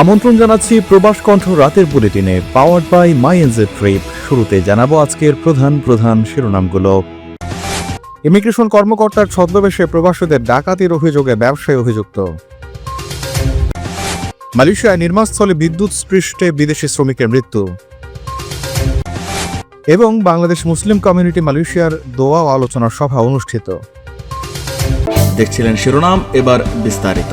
আমন্ত্রণ জানাচ্ছি প্রবাস কণ্ঠ রাতের বুলেটিনে powered by my NJ trip শুরুতে জানাব আজকের প্রধান প্রধান শিরোনামগুলো। ইমিগ্রেশন কর্মকর্তার ছদ্মবেশে প্রবাসীদের ডাকাতির অভিযোগে ব্যবসায়ী অভিযুক্ত। মালয়েশিয়ায় নির্মাণস্থলে বিদ্যুৎ স্পৃষ্টে বিদেশি শ্রমিকের মৃত্যু। এবং বাংলাদেশ মুসলিম কমিউনিটি মালয়েশিয়ার দোয়া আলোচনা সভা অনুষ্ঠিত। দেখছিলেন শিরোনাম, এবার বিস্তারিত।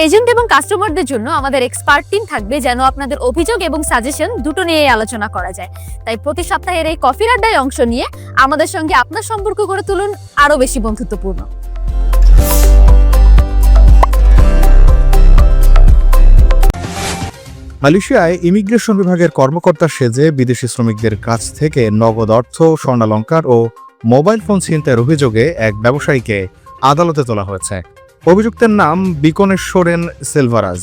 এজেন্ট এবং কাস্টমারদের জন্য আমাদের এক্সপার্ট টিম থাকবে যেন আপনাদের অভিযোগ এবং সাজেশন দুটো নিয়ে আলোচনা করা যায়। তাই প্রতি সপ্তাহের এই কফির আড্ডায় অংশ নিয়ে আমাদের সঙ্গে আপনার সম্পর্ক গড়ে তুলুন আরও বেশি বন্ধুত্বপূর্ণ। মালয়েশিয়ায় ইমিগ্রেশন বিভাগের কর্মকর্তা সেজে বিদেশি শ্রমিকদের কাছ থেকে নগদ অর্থ, স্বর্ণালঙ্কার ও মোবাইল ফোন ছিনতাইয়ের অভিযোগে এক ব্যবসায়ীকে আদালতে তোলা হয়েছে। অভিযুক্তের নাম বিকনেশ্বরেন সেলভারাজ।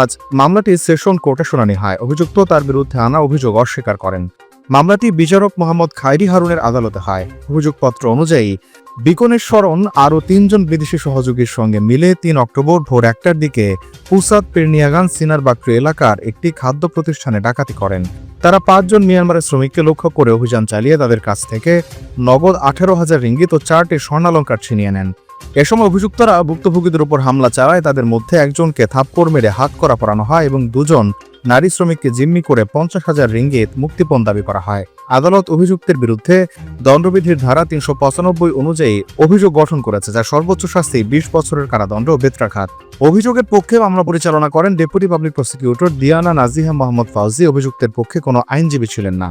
আজ মামলাটি সেশন কোর্টে শুনানি হয়। অভিযুক্ত তার বিরুদ্ধে আনা অভিযোগ অস্বীকার করেন। মামলাটি বিচারক মোহাম্মদ খাইরি হারুনের আদালতে হয়। অভিযোগপত্র অনুযায়ী, বিকনেশ্বরন আরও তিনজন বিদেশি সহযোগীর সঙ্গে মিলে তিন অক্টোবর ভোর একটার দিকে পুসাদ পেরনিয়াগান সিনার বাকরি এলাকার একটি খাদ্য প্রতিষ্ঠানে ডাকাতি করেন। তারা পাঁচজন মিয়ানমারের শ্রমিককে লক্ষ্য করে অভিযান চালিয়ে তাদের কাছ থেকে নগদ আঠেরো হাজার রিঙ্গিত ও চারটি স্বর্ণালঙ্কার ছিনিয়ে নেন। এ সময় অভিযুক্তরা ভুক্তভোগীদের উপর হামলা চালায়। তাদের মধ্যে একজনকে থাপ্পড় মেরে হাত করা পরানো হয় এবং দুজন নারী শ্রমিককে জিম্মি করে পঞ্চাশ হাজার রিঙ্গিত মুক্তিপণ দাবি করা হয়। আদালত অভিযুক্তের বিরুদ্ধে দণ্ডবিধির ধারা তিনশো পঁচানব্বই অনুযায়ী অভিযোগ গঠন করেছে, যা সর্বোচ্চ শাস্তি বিশ বছরের কারাদণ্ড বেত্রাঘাত। অভিযোগের পক্ষে মামলা পরিচালনা করেন deputy public prosecutor Diana Nazihah Mohammad Fauzi. অভিযুক্তের পক্ষে কোনো আইনজীবী ছিলেন না।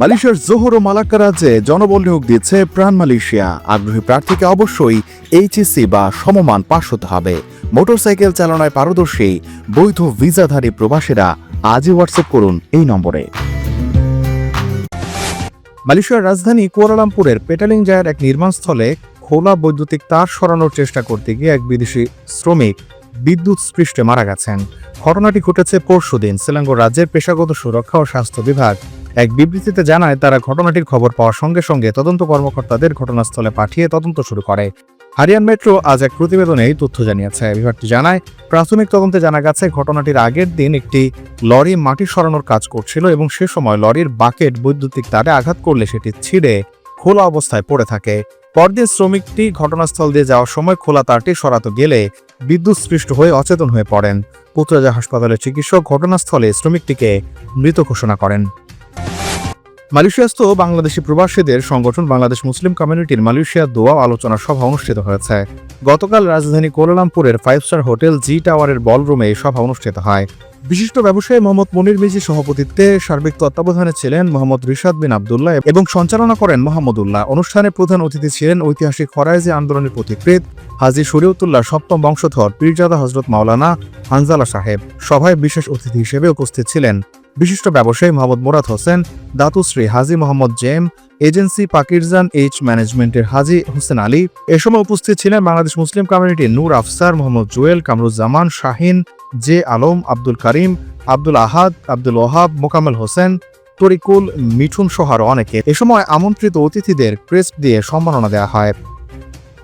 মালয়েশিয়ার জোহর ও মালাক্কা রাজ্যে জনবল নিয়োগ দিচ্ছে প্রাণ মালয়েশিয়া। আগ্রহী প্রার্থীকে অবশ্যই এইচএসসি বা সমমান পাশ হতে হবে। মোটরসাইকেল চালনায় পারদর্শী, বৈধ ভিসাধারী প্রবাসীরা আজই হোয়াটসঅ্যাপ করুন এই নম্বরে। মালয়েশিয়ার রাজধানী কুয়ালালামপুরের পেটালিং জায়ের এক নির্মাণস্থলে খোলা বৈদ্যুতিক তার সরানোর চেষ্টা করতে গিয়ে এক বিদেশি শ্রমিক বিদ্যুৎ স্পৃষ্টে মারা গেছেন। ঘটনাটি ঘটেছে পরশুদিন। সিলাঙ্গোর রাজ্যের পেশাগত সুরক্ষা ও স্বাস্থ্য বিভাগ এক বিবৃতিতে জানায়, তারা ঘটনাটির খবর পাওয়ার সঙ্গে সঙ্গে তদন্ত কর্মকর্তাদের ঘটনাস্থলে পাঠিয়ে তদন্ত শুরু করে। হারিয়ান মেট্রো আজ এক প্রতিবেদনে এই তথ্য জানিয়েছে। বিভাগটি জানায়, প্রাথমিক তদন্তে জানা গেছে, ঘটনাটির আগের দিন একটি লরি মাটি সরানোর কাজ করছিল এবং সে সময় লরির বাকেট বৈদ্যুতিক তারে আঘাত করলে সেটি ছিঁড়ে খোলা অবস্থায় পড়ে থাকে। পরদিন শ্রমিকটি ঘটনাস্থল দিয়ে যাওয়ার সময় খোলা তারটি সরাতে গেলে বিদ্যুৎ স্পৃষ্ট হয়ে অচেতন হয়ে পড়েন। পুত্রজা হাসপাতালের চিকিৎসক ঘটনাস্থলে শ্রমিকটিকে মৃত ঘোষণা করেন। মালয়েশিয়াস্থ বাংলাদেশি প্রবাসীদের সংগঠন বাংলাদেশ মুসলিম কমিউনিটির মালয়েশিয়া দোয়া আলোচনা সভা অনুষ্ঠিত হয়েছে। গতকাল রাজধানী কোলালামপুরের ফাইভ স্টার হোটেল জি টাওয়ারের বলরুমে এই সভা অনুষ্ঠিত হয়। বিশিষ্ট ব্যবসায়ী মোহাম্মদ মনির মিজি সভাপতিত্বে সার্বিক তত্ত্বাবধানে ছিলেন মোহাম্মদ রিশাদ বিন আবদুল্লাহ এবং সঞ্চালনা করেন মোহাম্মদুল্লাহ অনুষ্ঠানে প্রধান অতিথি ছিলেন ঐতিহাসিক ফরাইজি আন্দোলনের পথিকৃৎ হাজি শরীয়তুল্লাহ সপ্তম বংশধর পীরজাদা হজরত মাওলানা হানজালা সাহেব। সভায় বিশেষ অতিথি হিসেবে উপস্থিত ছিলেন বিশিষ্ট ব্যবসায়ী Mohammad Murad Hossain Datuk Seri Haji Mohammad Jem, agency Pakirjan H ম্যানেজমেন্টের হাজি হোসেন আলী। এ সময় উপস্থিত ছিলেন বাংলাদেশ মুসলিম কমিউনিটির নূর আফসার মোহাম্মদ জুয়েল কামরুজ্জামান, শাহিন জে আলম, আব্দুল করিম, আব্দুল আহাদ, আব্দুল ওহাব মোকাম্মেল হোসেন, তরিকুল, মিঠুন সহ আরও অনেকে। এ সময় আমন্ত্রিত অতিথিদের ক্রেস্ট দিয়ে সম্মাননা দেওয়া হয়।